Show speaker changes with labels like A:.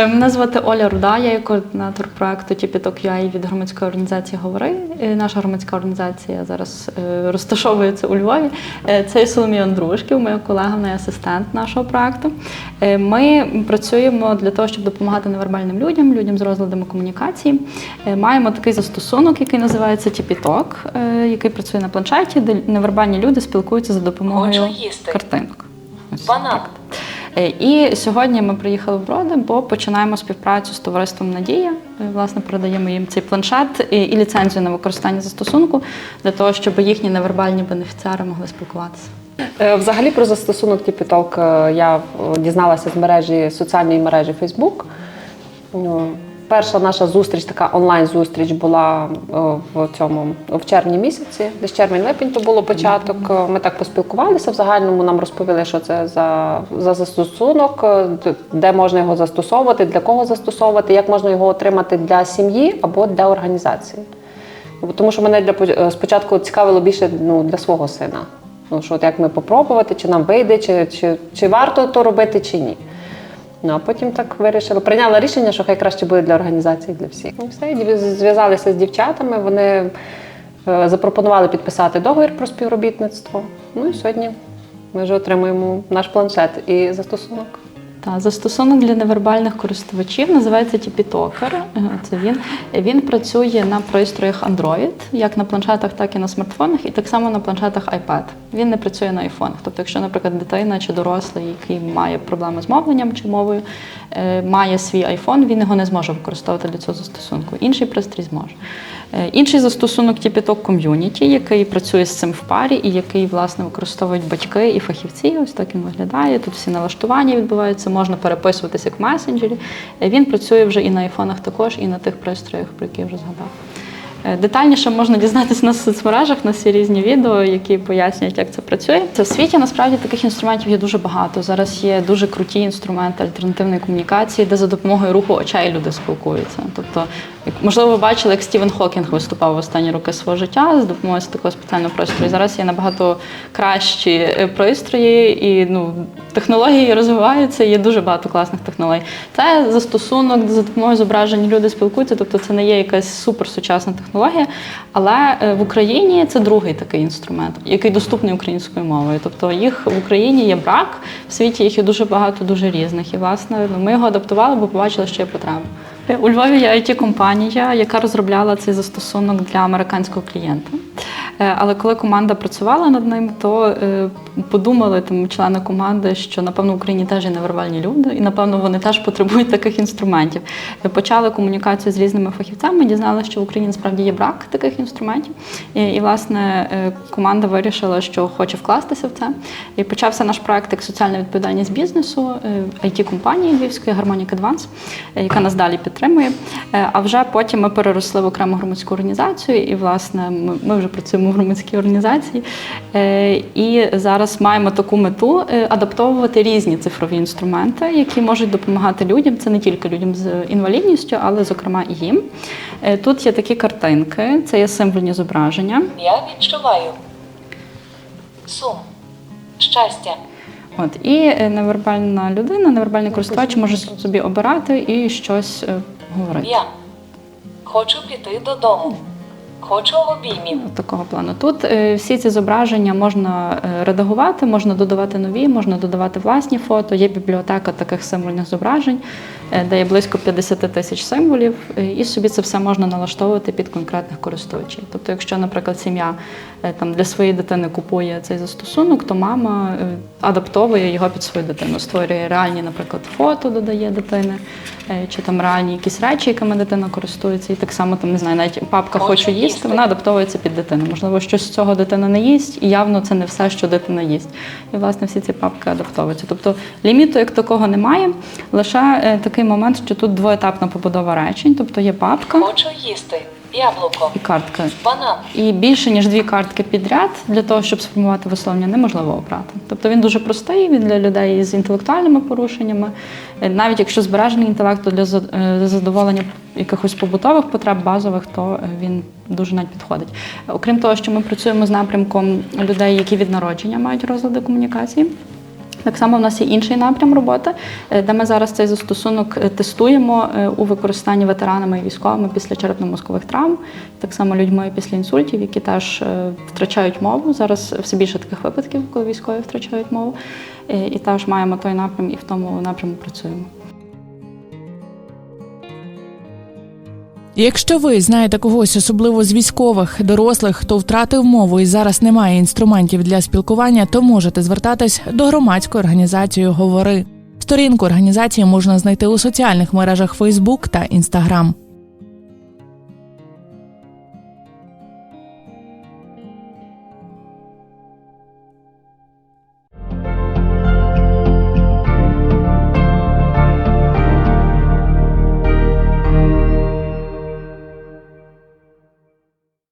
A: Е, Мене звати Оля Руда, я є координатор проекту Тіпіток UA від громадської організації Говори. Е, Наша громадська організація зараз е, розташовується у Львові. Це Соломія Андрушків, моя колега, вона асистент нашого проекту. Ми працюємо для того, щоб допомагати невербальним людям, людям з розладами комунікації. Маємо такий застосунок, який називається Тіпіток, який працює на планшеті, де невербальні люди спілкуються за допомогою картинок. Ось так. Е, І сьогодні ми приїхали в Броди, бо починаємо співпрацю з товариством Надія. Власне, передаємо їм цей планшет і ліцензію на використання застосунку для того, щоб їхні невербальні бенефіціари могли спілкуватися.
B: Е, Взагалі про застосунок е, я е, дізналася з мережі соціальної мережі Facebook. Перша наша зустріч, така онлайн-зустріч, була е, в цьому в червні місяці, десь червень-липень то було початок. Ми так поспілкувалися в загальному. Нам розповіли, що це за, за застосунок, е, де можна його застосовувати, для кого застосовувати, як можна його отримати для сім'ї або для організації. Тому що мене для е, спочатку цікавило більше ну, для свого сина. Ну, що от як ми попробувати, чи нам вийде, чи, чи, чи варто то робити, чи ні. Ну, а потім так вирішили. Прийняла рішення, що хай краще буде для організації, для всіх. Ну, все, зв'язалися з дівчатами, вони е, запропонували підписати договір про співробітництво. Ну і сьогодні ми вже отримуємо наш планшет і застосунок.
A: Та застосунок для невербальних користувачів називається TP-Talker. Е, Це він. Він працює на пристроях Android, як на планшетах, так і на смартфонах, і так само на планшетах iPad. Він не працює на айфонах. Тобто, якщо, наприклад, дитина чи дорослий, який має проблеми з мовленням чи мовою, е, має свій iPhone, він його не зможе використовувати для цього застосунку. Інший пристрій зможе. Е, Інший застосунок Тіпіток ком'юніті, який працює з цим в парі і який власне використовують батьки і фахівці. Ось так він виглядає. Тут всі налаштування відбуваються, можна переписуватися як в месенджері. Е, Він працює вже і на айфонах також, і на тих пристроях, про які я вже згадав. Е, Детальніше можна дізнатися на соцмережах, на всі різні відео, які пояснюють, як це працює. Це в світі насправді таких інструментів є дуже багато. Зараз є дуже круті інструменти альтернативної комунікації, де за допомогою руху очей люди спілкуються. Тобто, можливо, ви бачили, як Стівен Хокінг виступав в останні роки свого життя з допомогою такого спеціального пристрою. Зараз є набагато кращі е, пристрої, і ну технології розвиваються. Є дуже багато класних технологій. Це застосунок, де за допомогою зображень люди спілкуються. Тобто, це не є якась суперсучасна технологія. Але е, в Україні це другий такий інструмент, який доступний українською мовою. Тобто їх в Україні є брак, в світі їх є дуже багато, дуже різних. І власне ну, ми його адаптували, бо побачили, що є потреба. Е, У Львові є it компанія яка розробляла цей застосунок для американського клієнта. Е, Але коли команда працювала над ним, то е, подумали там члени команди, що напевно в Україні теж є невербальні люди, і напевно вони теж потребують таких інструментів. Почали комунікацію з різними фахівцями, дізналися, що в Україні насправді є брак таких інструментів. І, і власне е, команда вирішила, що хоче вкластися в це. І почався наш проект як соціальна відповідальність бізнесу it компанії львівської Harmonic Advance, яка нас далі підтримує. Е, А вже потім ми переросли в окрему громадську організацію, і власне ми, ми вже працюємо в громадській організації. Е, І зараз маємо таку мету е, адаптовувати різні цифрові інструменти, які можуть допомагати людям. Це не тільки людям з інвалідністю, але зокрема і їм. Тут є такі картинки, це є символьні зображення.
C: Я відчуваю сум, щастя.
A: От і невербальна людина, невербальний користувач може собі обирати і щось говорити.
C: Я хочу піти додому. Хочу обіймів.
A: Такого плану. Тут е, всі ці зображення можна е, редагувати, можна додавати нові, можна додавати власні фото. Є бібліотека таких символьних зображень, де є близько 50 тисяч символів, е, і собі це все можна налаштовувати під конкретних користувачів. Тобто, якщо, наприклад, сім'я е, там для своєї дитини купує цей застосунок, то мама е, адаптовує його під свою дитину, створює реальні, наприклад, фото додає дитини, чи там реальні якісь речі, якими дитина користується, і так само там не знаю, навіть папка
C: Хочу
A: їсти, вона адаптовується під дитину. Можливо, щось з цього дитина не їсть, і явно це не все, що дитина їсть. І власне всі ці папки адаптовуються. Тобто ліміту як такого немає. Лише е, такий момент, що тут двоетапна побудова речень, тобто є папка
C: Хочу їсти яблуко,
A: і картка.
C: банан.
A: І більше ніж дві картки підряд для того, щоб сформувати висловлення, неможливо обрати. Тобто він дуже простий, він для людей з інтелектуальними порушеннями. Е, Навіть якщо збережений інтелект, то для е, задоволення якихось побутових потреб базових, то е, він дуже навіть підходить. Окрім того, що ми працюємо з напрямком людей, які від народження мають розлади комунікації. Так само в нас є інший напрям роботи, е, де ми зараз цей застосунок е, тестуємо е, у використанні ветеранами і військовими після черепно-мозкових травм, так само людьми після інсультів, які теж втрачають мову. Зараз все більше таких випадків, коли військові втрачають мову. І теж маємо той напрям і в тому напряму працюємо.
D: Якщо ви знаєте когось, особливо з військових, дорослих, хто втратив мову і зараз немає інструментів для спілкування, то можете звертатись до громадської організації Говори. Сторінку організації можна знайти у соціальних мережах Facebook та Instagram.